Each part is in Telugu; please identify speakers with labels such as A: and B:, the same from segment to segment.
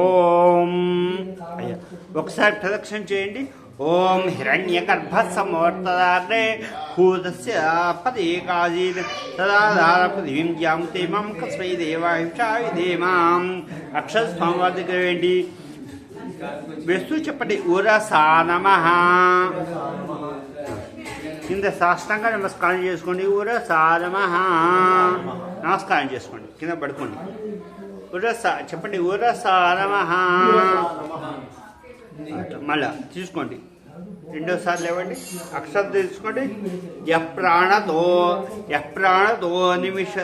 A: ఓం. అయ్యా ఒకసారి ప్రదక్షిణ చేయండి. ఓం హిరణ్య గర్భ సమవర్తదాగ్రే భూతస్య పదేకాజీ తదాధార పృథివీం జాముతే మం కస్మై దేవాహిషాయ దేమాం అక్షర వేయండి. వేస్తూ చెప్పండి ఉరసా నమ కింద సాష్టంగా నమస్కారం చేసుకోండి ఉరసా నమ నమస్కారం చేసుకోండి కింద పడుకోండి. ఉరస చెప్పండి ఉరసా నమ. మళ్ళా తీసుకోండి. రెండోసారి లేవండి. అక్షరం తీసుకోండి. యప్రాణతో యప్రాణతో నిమిష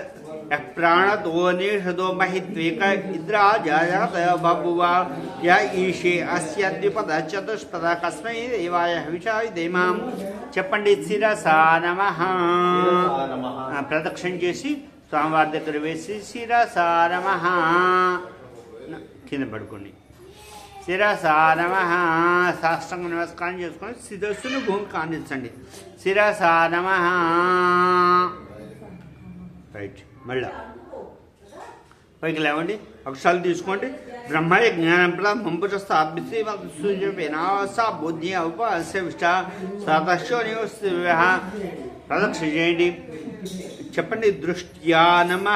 A: యప్రాణతో నిషదో మహిద్వేక ఇద్రా జాయాత బభువ. య ఈశే అస్య ద్విపద చతుష్పద కస్మై దేవాయ హవిషాయ దేమాం. చెప్పండి శిరసా నమ. ప్రదక్షిణ చేసి స్వామివారి దగ్గర వేసి శిరసా కింద పడుకోండి. శిరసారమహ నమ సాష్టంగ నమస్కారం చేసుకొని శిరస్సును భూమికి ఆందించండి శిరసారమహ రైట్ మళ్ళా. పైకి లేవండి. అక్షరాలు తీసుకోండి. బ్రహ్మయ జ్ఞానం మంపుట స్థాపిస్తే సూర్యపేనాస బుద్ధి ఉపస్య విష్ట సతశోనివస్తు ప్రదక్షిణ చేయండి. చెప్పండి. దృష్ట్యా నమ.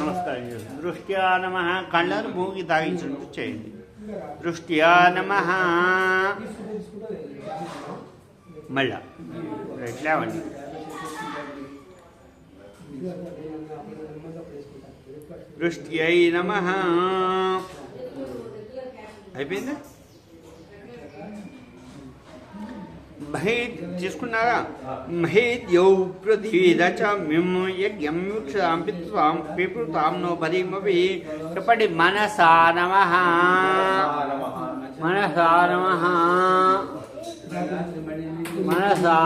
A: నమస్కారం దృష్ట్యా నమ. కళ్ళను భూమికి తాగించినట్టు చేయండి. దృష్ట్యా నమ. మళ్ళా. రైట్ లేవండి. దృష్ట్యై నమ అయిపోయిందా మహేద్ తీసుకున్నారా మహేద్యౌ పృథ్వీద చ మిమ్ యజ్ఞం యుక్షాం పిత్వాం పిపృతాం నో పరిమపి చెప్పండి మనసా నమ మనసా నమ మనసా